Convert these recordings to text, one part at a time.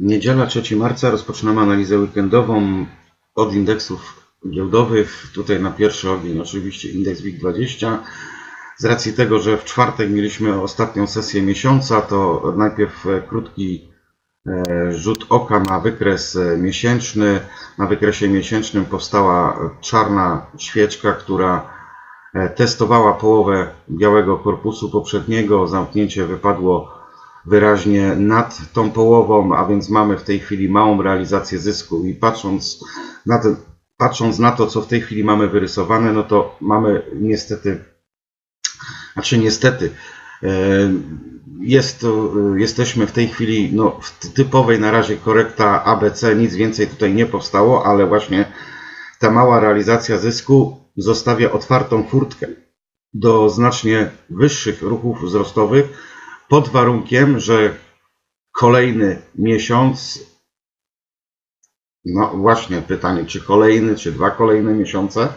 Niedziela 3 marca rozpoczynamy analizę weekendową od indeksów giełdowych. Tutaj na pierwszy ogień oczywiście indeks WIG20. Z racji tego, że w czwartek mieliśmy ostatnią sesję miesiąca, to najpierw krótki e, rzut oka na wykres miesięczny. Na wykresie miesięcznym powstała czarna świeczka, która e, testowała połowę białego korpusu poprzedniego. Zamknięcie wypadło wyraźnie nad tą połową, a więc mamy w tej chwili małą realizację zysku i patrząc na, ten, patrząc na to, co w tej chwili mamy wyrysowane, no to mamy niestety, znaczy niestety, e, jest jesteśmy w tej chwili no, w typowej na razie korekta ABC, nic więcej tutaj nie powstało, ale właśnie ta mała realizacja zysku zostawia otwartą furtkę do znacznie wyższych ruchów wzrostowych, pod warunkiem, że kolejny miesiąc, no właśnie pytanie, czy kolejny, czy dwa kolejne miesiące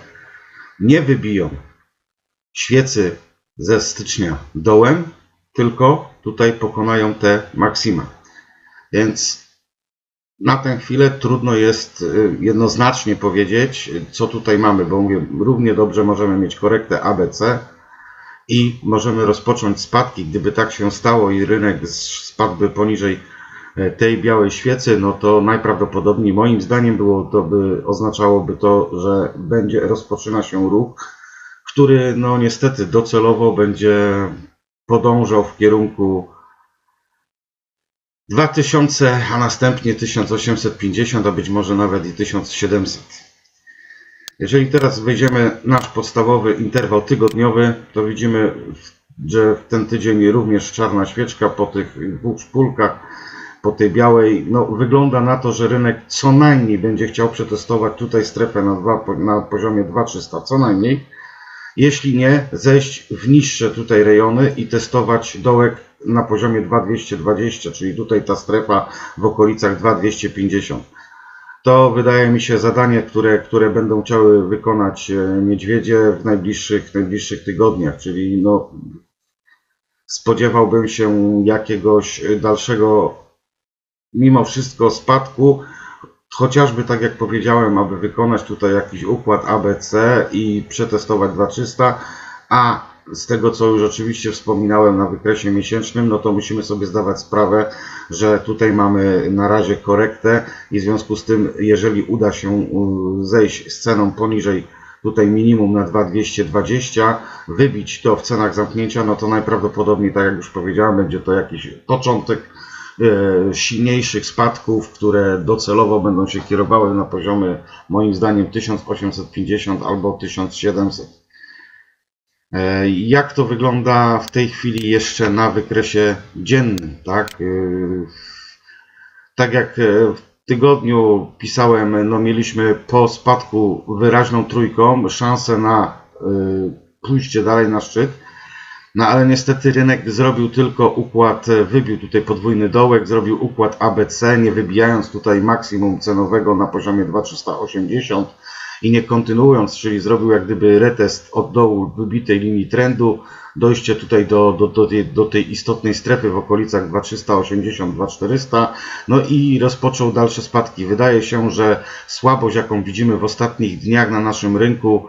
nie wybiją świecy ze stycznia dołem, tylko tutaj pokonają te maksima. Więc na tę chwilę trudno jest y, jednoznacznie powiedzieć, co tutaj mamy, bo mówię, równie dobrze możemy mieć korektę ABC, i możemy rozpocząć spadki. Gdyby tak się stało i rynek spadłby poniżej e, tej białej świecy, no to najprawdopodobniej moim zdaniem było to by, oznaczałoby to, że będzie rozpoczyna się ruch, który no niestety docelowo będzie podążał w kierunku 2000, a następnie 1850, a być może nawet i 1700. Jeżeli teraz wejdziemy nasz podstawowy interwał tygodniowy, to widzimy, że w ten tydzień również czarna świeczka po tych dwóch szpulkach, po tej białej, no wygląda na to, że rynek co najmniej będzie chciał przetestować tutaj strefę na, dwa, na poziomie 2300, co najmniej. Jeśli nie, zejść w niższe tutaj rejony i testować dołek na poziomie 2220, czyli tutaj ta strefa w okolicach 2250 to wydaje mi się zadanie, które, które będą chciały wykonać e, niedźwiedzie w najbliższych, najbliższych tygodniach, czyli no, spodziewałbym się jakiegoś dalszego, mimo wszystko, spadku, chociażby tak jak powiedziałem, aby wykonać tutaj jakiś układ ABC i przetestować 2300, a z tego, co już oczywiście wspominałem na wykresie miesięcznym, no to musimy sobie zdawać sprawę, że tutaj mamy na razie korektę i w związku z tym, jeżeli uda się zejść z ceną poniżej tutaj minimum na 2220, wybić to w cenach zamknięcia, no to najprawdopodobniej, tak jak już powiedziałem, będzie to jakiś początek e, silniejszych spadków, które docelowo będą się kierowały na poziomy moim zdaniem 1850 albo 1700. E, jak to wygląda w tej chwili jeszcze na wykresie dziennym? Tak, e, tak jak e, w tygodniu pisałem, no mieliśmy po spadku wyraźną trójką szansę na pójście dalej na szczyt. No ale niestety rynek zrobił tylko układ, wybił tutaj podwójny dołek, zrobił układ ABC, nie wybijając tutaj maksimum cenowego na poziomie 2380 i nie kontynuując, czyli zrobił jak gdyby retest od dołu wybitej linii trendu, dojście tutaj do, do, do, tej, do tej istotnej strefy w okolicach 2380-2400, no i rozpoczął dalsze spadki. Wydaje się, że słabość, jaką widzimy w ostatnich dniach na naszym rynku,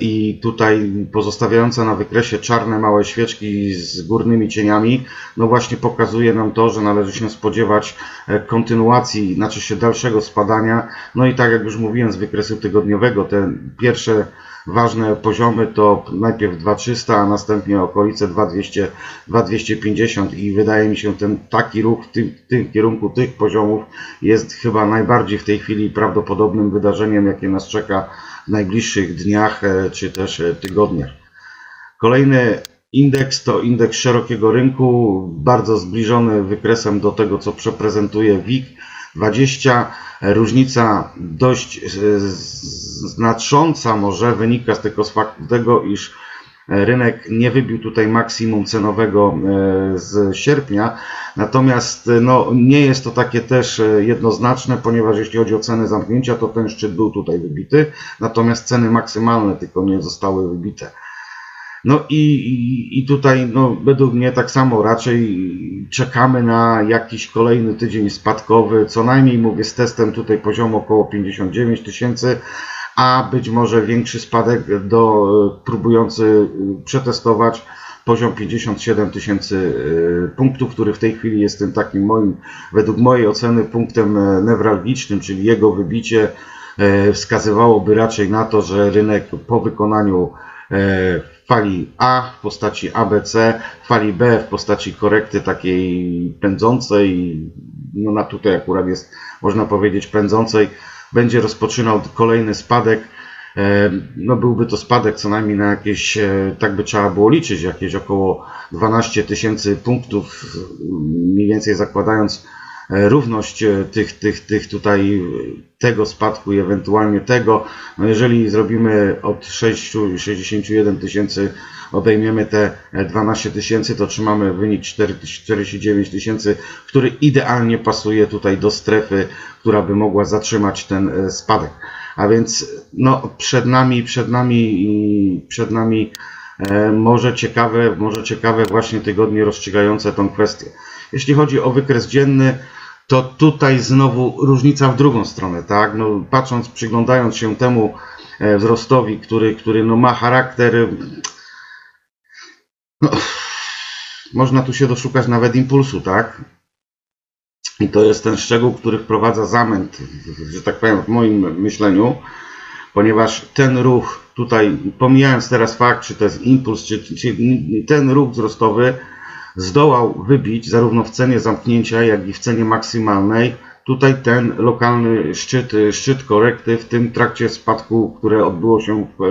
i tutaj pozostawiająca na wykresie czarne małe świeczki z górnymi cieniami, no właśnie pokazuje nam to, że należy się spodziewać e, kontynuacji, znaczy się dalszego spadania. No i tak jak już mówiłem z wykresu tygodniowego, te pierwsze ważne poziomy to najpierw 2300, a następnie okolice 2200, 2250 i wydaje mi się ten taki ruch w tym, tym kierunku tych poziomów jest chyba najbardziej w tej chwili prawdopodobnym wydarzeniem, jakie nas czeka w najbliższych dniach e, czy też e, tygodniach. Kolejny indeks to indeks szerokiego rynku, bardzo zbliżony wykresem do tego, co przeprezentuje WIG 20. Różnica dość e, znacząca może wynika z tego faktu, tego, iż rynek nie wybił tutaj maksimum cenowego z sierpnia, natomiast no, nie jest to takie też jednoznaczne, ponieważ jeśli chodzi o ceny zamknięcia, to ten szczyt był tutaj wybity, natomiast ceny maksymalne tylko nie zostały wybite. No i, i, tutaj no, według mnie tak samo raczej czekamy na jakiś kolejny tydzień spadkowy, co najmniej mówię z testem tutaj poziomu około 59 tysięcy, a być może większy spadek do próbujący przetestować poziom 57 tysięcy y, punktów, który w tej chwili jest tym takim moim, według mojej oceny punktem e, newralgicznym, czyli jego wybicie e, wskazywałoby raczej na to, że rynek po wykonaniu e, fali A w postaci ABC, fali B w postaci korekty takiej pędzącej, no na tutaj akurat jest można powiedzieć pędzącej, będzie rozpoczynał kolejny spadek. E, no byłby to spadek co najmniej na jakieś, e, tak by trzeba było liczyć, jakieś około 12 tysięcy punktów, mniej więcej zakładając równość tych, tych, tych tutaj tego spadku i ewentualnie tego. No jeżeli zrobimy od 6, 61 tysięcy, odejmiemy te 12 tysięcy, to otrzymamy wynik 49 tysięcy, który idealnie pasuje tutaj do strefy, która by mogła zatrzymać ten spadek. A więc no, przed nami, przed nami, przed nami e, może ciekawe, może ciekawe właśnie tygodnie rozstrzygające tą kwestię. Jeśli chodzi o wykres dzienny, to tutaj znowu różnica w drugą stronę, tak? No, patrząc, przyglądając się temu e, wzrostowi, który, który no, ma charakter. No, można tu się doszukać nawet impulsu, tak? I to jest ten szczegół, który wprowadza zamęt, że tak powiem, w moim myśleniu, ponieważ ten ruch tutaj, pomijając teraz fakt, czy to jest impuls, czy, czy ten ruch wzrostowy zdołał wybić zarówno w cenie zamknięcia, jak i w cenie maksymalnej tutaj ten lokalny szczyt, szczyt korekty w tym trakcie spadku, które odbyło się w,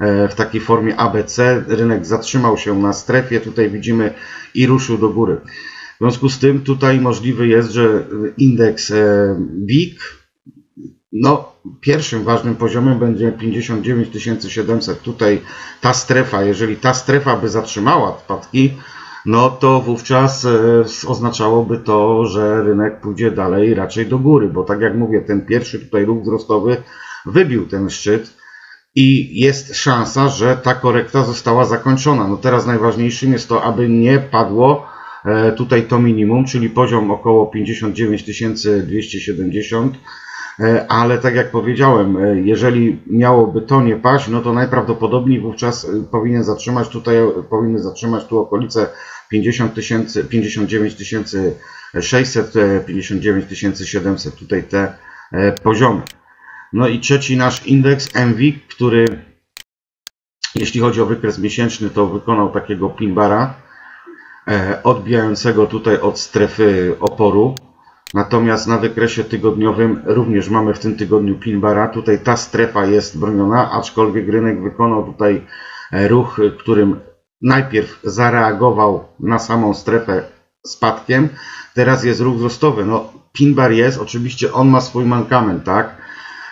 e, w takiej formie ABC. Rynek zatrzymał się na strefie, tutaj widzimy i ruszył do góry. W związku z tym tutaj możliwe jest, że indeks e, WIG, no pierwszym ważnym poziomem będzie 59 700. Tutaj ta strefa, jeżeli ta strefa by zatrzymała spadki, no to wówczas e, oznaczałoby to, że rynek pójdzie dalej raczej do góry, bo tak jak mówię, ten pierwszy tutaj ruch wzrostowy wybił ten szczyt i jest szansa, że ta korekta została zakończona. No teraz najważniejszym jest to, aby nie padło E, tutaj to minimum, czyli poziom około 59 270 e, ale tak jak powiedziałem, jeżeli miałoby to nie paść, no to najprawdopodobniej wówczas powinien zatrzymać tutaj, powinny zatrzymać tu okolice 50 tysięcy, 59 600, 59 700, tutaj te poziomy. No i trzeci nasz indeks MWIG, który jeśli chodzi o wykres miesięczny, to wykonał takiego pin bara E, odbijającego tutaj od strefy oporu. Natomiast na wykresie tygodniowym również mamy w tym tygodniu pin bara. Tutaj ta strefa jest broniona, aczkolwiek rynek wykonał tutaj e, ruch, którym najpierw zareagował na samą strefę spadkiem. Teraz jest ruch wzrostowy. No, pin bar jest, oczywiście on ma swój mankament, tak?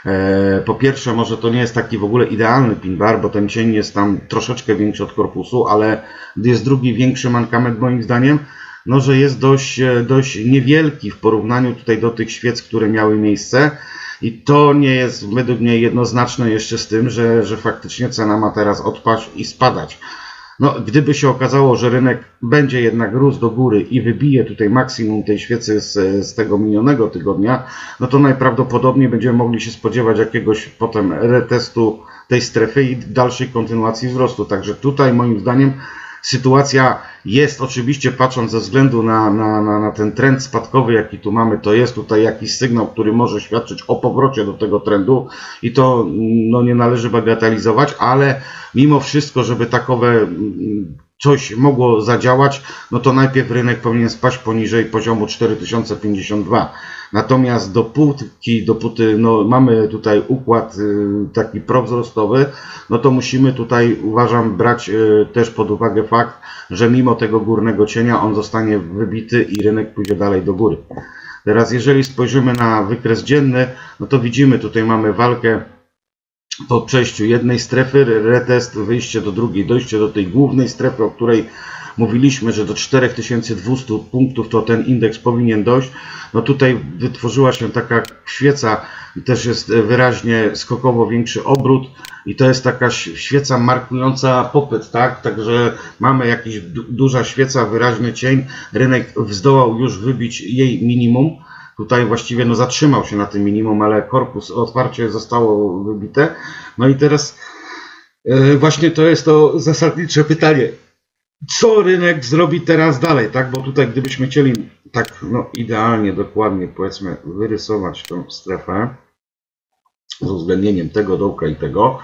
E, po pierwsze, może to nie jest taki w ogóle idealny pin bar, bo ten cień jest tam troszeczkę większy od korpusu, ale jest drugi większy mankament moim zdaniem, no że jest dość, e, dość niewielki w porównaniu tutaj do tych świec, które miały miejsce. I to nie jest według mnie jednoznaczne jeszcze z tym, że, że faktycznie cena ma teraz odpaść i spadać. No, gdyby się okazało, że rynek będzie jednak rósł do góry i wybije tutaj maksimum tej świecy z, z tego minionego tygodnia, no to najprawdopodobniej będziemy mogli się spodziewać jakiegoś potem retestu tej strefy i dalszej kontynuacji wzrostu. Także tutaj moim zdaniem sytuacja jest oczywiście, patrząc ze względu na, na, na, na, ten trend spadkowy, jaki tu mamy, to jest tutaj jakiś sygnał, który może świadczyć o powrocie do tego trendu i to no, nie należy bagatelizować, ale mimo wszystko, żeby takowe mm, coś mogło zadziałać, no to najpierw rynek powinien spaść poniżej poziomu 4052. Natomiast dopóki, dopóty no, mamy tutaj układ y, taki prowzrostowy, no to musimy tutaj, uważam, brać y, też pod uwagę fakt, że mimo tego górnego cienia on zostanie wybity i rynek pójdzie dalej do góry. Teraz jeżeli spojrzymy na wykres dzienny, no to widzimy tutaj mamy walkę po przejściu jednej strefy, retest, wyjście do drugiej, dojście do tej głównej strefy, o której mówiliśmy, że do 4200 punktów to ten indeks powinien dojść, no tutaj wytworzyła się taka świeca, też jest wyraźnie skokowo większy obrót i to jest taka świeca markująca popyt, tak? Także mamy jakiś duża świeca, wyraźny cień, rynek zdołał już wybić jej minimum. Tutaj właściwie no, zatrzymał się na tym minimum, ale korpus otwarcie zostało wybite. No i teraz yy, właśnie to jest to zasadnicze pytanie. Co rynek zrobi teraz dalej, tak? Bo tutaj gdybyśmy chcieli tak no, idealnie, dokładnie powiedzmy wyrysować tą strefę z uwzględnieniem tego dołka i tego,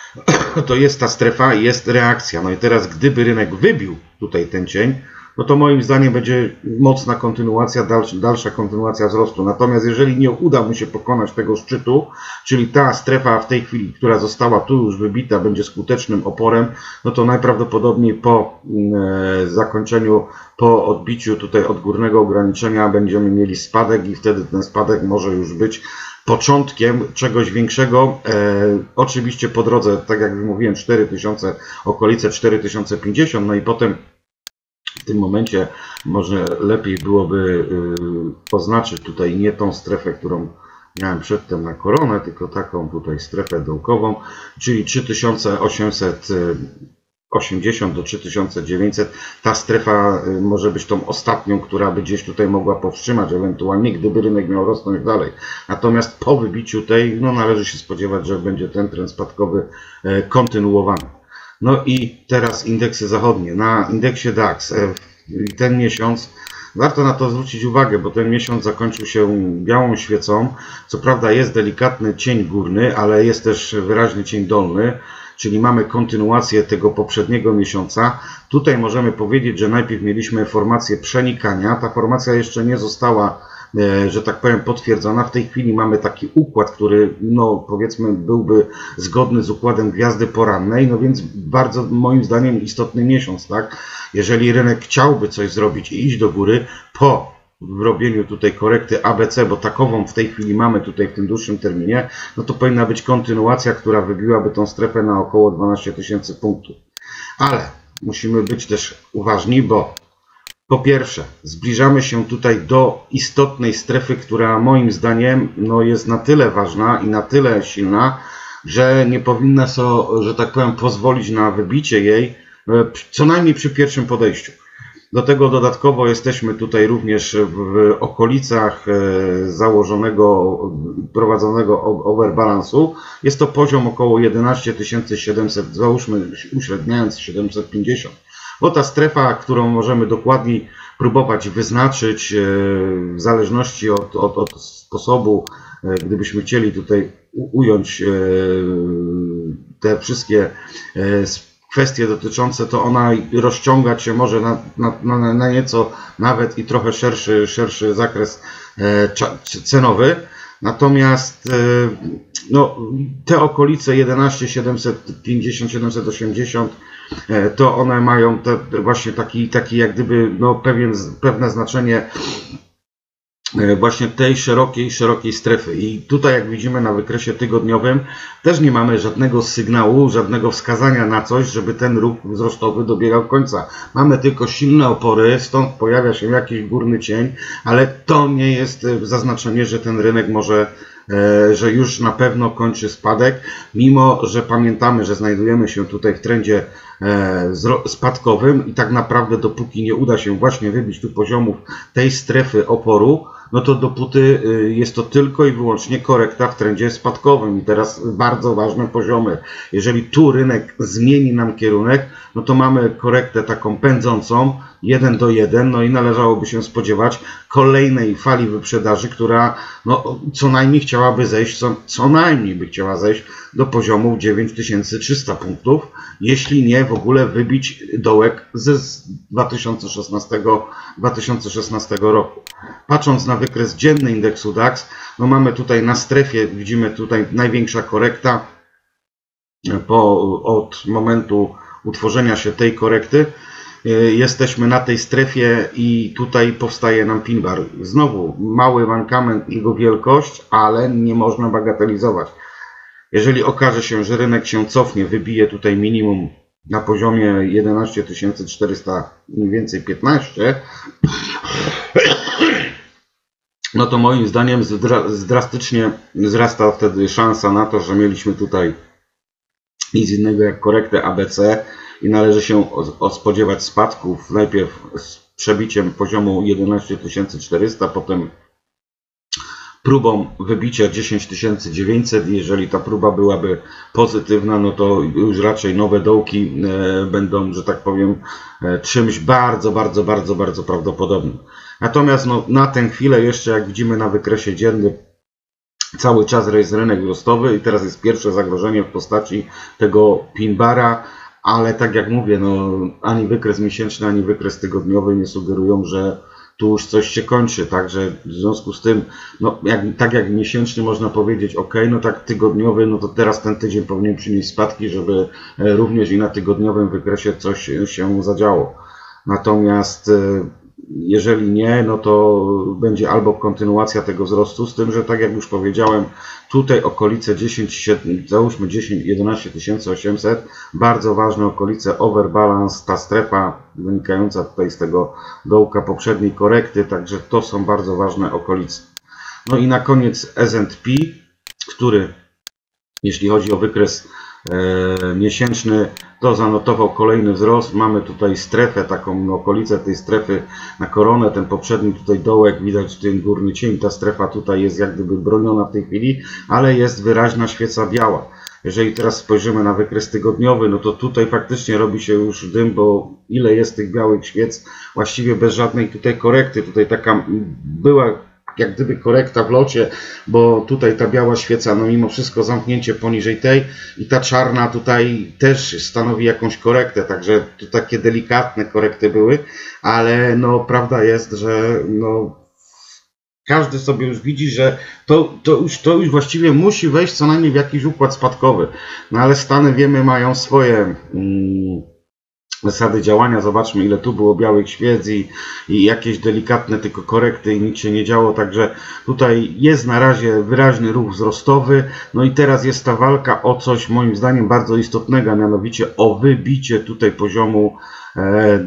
to jest ta strefa i jest reakcja. No i teraz gdyby rynek wybił tutaj ten cień, no to moim zdaniem będzie mocna kontynuacja, dalsza, kontynuacja wzrostu. Natomiast jeżeli nie uda mu się pokonać tego szczytu, czyli ta strefa w tej chwili, która została tu już wybita, będzie skutecznym oporem, no to najprawdopodobniej po e, zakończeniu, po odbiciu tutaj od górnego ograniczenia będziemy mieli spadek i wtedy ten spadek może już być początkiem czegoś większego. E, oczywiście po drodze, tak jak mówiłem, 4000, okolice 4050, no i potem w tym momencie może lepiej byłoby y, oznaczyć tutaj nie tą strefę, którą miałem przedtem na koronę, tylko taką tutaj strefę dołkową, czyli 3880 do 3900. Ta strefa y, może być tą ostatnią, która by gdzieś tutaj mogła powstrzymać ewentualnie, gdyby rynek miał rosnąć dalej. Natomiast po wybiciu tej, no należy się spodziewać, że będzie ten trend spadkowy y, kontynuowany. No i teraz indeksy zachodnie. Na indeksie DAX e, ten miesiąc warto na to zwrócić uwagę, bo ten miesiąc zakończył się białą świecą. Co prawda jest delikatny cień górny, ale jest też wyraźny cień dolny, czyli mamy kontynuację tego poprzedniego miesiąca. Tutaj możemy powiedzieć, że najpierw mieliśmy formację przenikania. Ta formacja jeszcze nie została że tak powiem, potwierdzona. W tej chwili mamy taki układ, który, no powiedzmy, byłby zgodny z układem gwiazdy porannej, no więc bardzo moim zdaniem istotny miesiąc, tak? Jeżeli rynek chciałby coś zrobić i iść do góry po robieniu tutaj korekty ABC, bo takową w tej chwili mamy tutaj w tym dłuższym terminie, no to powinna być kontynuacja, która wybiłaby tą strefę na około 12 tysięcy punktów. Ale musimy być też uważni, bo po pierwsze, zbliżamy się tutaj do istotnej strefy, która moim zdaniem no, jest na tyle ważna i na tyle silna, że nie powinna so, że tak powiem, pozwolić na wybicie jej, e, co najmniej przy pierwszym podejściu. Do tego dodatkowo jesteśmy tutaj również w okolicach e, założonego, prowadzonego overbalansu. Jest to poziom około 11 700, załóżmy uśredniając 750 bo ta strefa, którą możemy dokładniej próbować wyznaczyć e, w zależności od, od, od sposobu, e, gdybyśmy chcieli tutaj ująć e, te wszystkie kwestie dotyczące, to ona rozciągać się może na, na, na nieco nawet i trochę szerszy, szerszy zakres cenowy. Natomiast no, te okolice 11 750 780 E, to one mają te, właśnie taki, taki jak gdyby no, pewien, pewne znaczenie e, właśnie tej szerokiej, szerokiej strefy. I tutaj jak widzimy na wykresie tygodniowym też nie mamy żadnego sygnału, żadnego wskazania na coś, żeby ten ruch wzrostowy dobiegał końca. Mamy tylko silne opory, stąd pojawia się jakiś górny cień, ale to nie jest e, zaznaczenie, że ten rynek może E, że już na pewno kończy spadek, mimo że pamiętamy, że znajdujemy się tutaj w trendzie e, spadkowym i tak naprawdę dopóki nie uda się właśnie wybić tu poziomów tej strefy oporu, no to dopóty y, jest to tylko i wyłącznie korekta w trendzie spadkowym. I teraz bardzo ważne poziomy. Jeżeli tu rynek zmieni nam kierunek, no to mamy korektę taką pędzącą, 1 do 1, no i należałoby się spodziewać kolejnej fali wyprzedaży, która no, co najmniej chciałaby zejść, co, co najmniej by chciała zejść do poziomu 9300 punktów, jeśli nie w ogóle wybić dołek ze 2016, 2016 roku. Patrząc na wykres dzienny indeksu DAX, no mamy tutaj na strefie, widzimy tutaj największa korekta po, od momentu utworzenia się tej korekty. Jesteśmy na tej strefie i tutaj powstaje nam pin bar. Znowu mały mankament jego wielkość, ale nie można bagatelizować. Jeżeli okaże się, że rynek się cofnie, wybije tutaj minimum na poziomie 11 400 mniej więcej 15 no to moim zdaniem drastycznie wzrasta wtedy szansa na to, że mieliśmy tutaj nic innego jak korektę ABC i należy się spodziewać spadków. Najpierw z przebiciem poziomu 11400, potem próbą wybicia 10900. Jeżeli ta próba byłaby pozytywna, no to już raczej nowe dołki e, będą, że tak powiem, e, czymś bardzo, bardzo, bardzo, bardzo prawdopodobnym. Natomiast no, na tę chwilę jeszcze, jak widzimy na wykresie dziennym, cały czas jest rynek wzrostowy i teraz jest pierwsze zagrożenie w postaci tego pinbara, ale tak jak mówię, no, ani wykres miesięczny, ani wykres tygodniowy nie sugerują, że tu już coś się kończy, także w związku z tym, no jak, tak jak miesięczny można powiedzieć, ok, no tak tygodniowy, no to teraz ten tydzień powinien przynieść spadki, żeby e, również i na tygodniowym wykresie coś się zadziało. Natomiast e, jeżeli nie, no to będzie albo kontynuacja tego wzrostu, z tym, że tak jak już powiedziałem, tutaj okolice 10, załóżmy 10, 11 800, bardzo ważne okolice overbalance, ta strefa wynikająca tutaj z tego dołka poprzedniej korekty, także to są bardzo ważne okolice. No i na koniec S&P, który jeśli chodzi o wykres miesięczny, to zanotował kolejny wzrost. Mamy tutaj strefę, taką okolicę tej strefy na koronę, ten poprzedni tutaj dołek, widać ten górny cień, ta strefa tutaj jest jak gdyby broniona w tej chwili, ale jest wyraźna świeca biała. Jeżeli teraz spojrzymy na wykres tygodniowy, no to tutaj faktycznie robi się już dym, bo ile jest tych białych świec, właściwie bez żadnej tutaj korekty. Tutaj taka była jak gdyby korekta w locie, bo tutaj ta biała świeca, no mimo wszystko zamknięcie poniżej tej i ta czarna tutaj też stanowi jakąś korektę, także to takie delikatne korekty były, ale no prawda jest, że no każdy sobie już widzi, że to, to, już, to już właściwie musi wejść co najmniej w jakiś układ spadkowy. No ale Stany wiemy mają swoje mm, zasady działania. Zobaczmy, ile tu było białych świec i, i jakieś delikatne tylko korekty i nic się nie działo. Także tutaj jest na razie wyraźny ruch wzrostowy. No i teraz jest ta walka o coś moim zdaniem bardzo istotnego, mianowicie o wybicie tutaj poziomu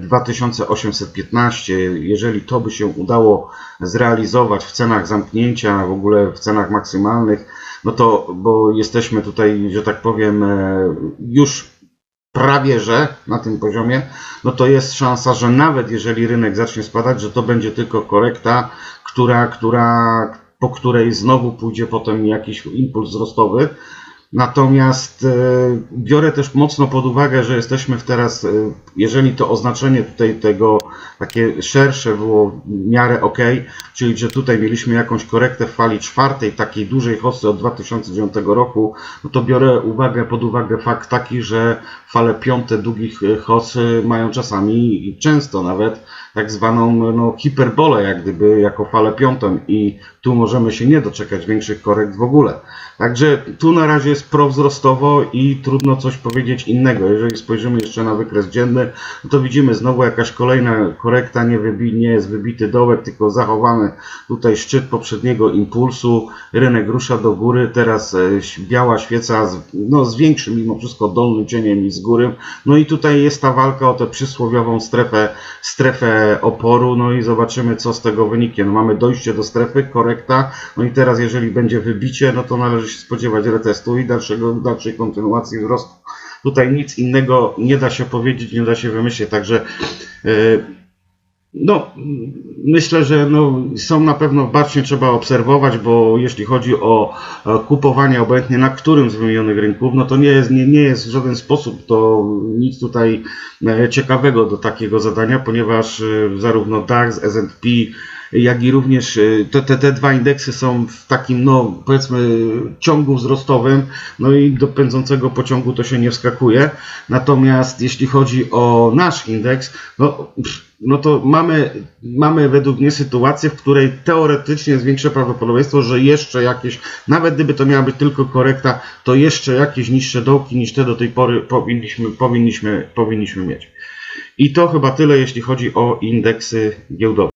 2815. E, Jeżeli to by się udało zrealizować w cenach zamknięcia, w ogóle w cenach maksymalnych, no to, bo jesteśmy tutaj, że tak powiem, e, już prawie że na tym poziomie, no to jest szansa, że nawet jeżeli rynek zacznie spadać, że to będzie tylko korekta, która, która, po której znowu pójdzie potem jakiś impuls wzrostowy. Natomiast e, biorę też mocno pod uwagę, że jesteśmy w teraz, e, jeżeli to oznaczenie tutaj tego takie szersze było w miarę ok, czyli że tutaj mieliśmy jakąś korektę w fali czwartej, takiej dużej hossy od 2009 roku, no to biorę uwagę, pod uwagę fakt taki, że fale piąte długich hossy mają czasami, często nawet, tak zwaną no, hiperbolę, jak gdyby, jako falę piątą i tu możemy się nie doczekać większych korekt w ogóle. Także tu na razie jest prowzrostowo i trudno coś powiedzieć innego. Jeżeli spojrzymy jeszcze na wykres dzienny, no to widzimy znowu jakaś kolejna korekta, nie, wybi, nie jest wybity dołek, tylko zachowany tutaj szczyt poprzedniego impulsu. Rynek rusza do góry, teraz e, biała świeca z, no, z większym mimo wszystko dolnym cieniem niż z góry. No i tutaj jest ta walka o tę przysłowiową strefę, strefę oporu, no i zobaczymy co z tego wyniknie. No, mamy dojście do strefy, korekta, no i teraz jeżeli będzie wybicie, no to należy się spodziewać retestu i dalszego, dalszej kontynuacji wzrostu. Tutaj nic innego nie da się powiedzieć, nie da się wymyślić, także yy, no, myślę, że no, są na pewno bacznie trzeba obserwować, bo jeśli chodzi o kupowanie obojętnie na którym z wymienionych rynków, no to nie jest, nie, nie jest w żaden sposób to nic tutaj e, ciekawego do takiego zadania, ponieważ e, zarówno DAX, S&P, jak i również y, te, te, te dwa indeksy są w takim, no powiedzmy, ciągu wzrostowym, no i do pędzącego pociągu to się nie wskakuje. Natomiast jeśli chodzi o nasz indeks, no, no to mamy, mamy według mnie sytuację, w której teoretycznie jest większe prawdopodobieństwo, że jeszcze jakieś, nawet gdyby to miała być tylko korekta, to jeszcze jakieś niższe dołki niż te do tej pory powinniśmy, powinniśmy, powinniśmy mieć. I to chyba tyle, jeśli chodzi o indeksy giełdowe.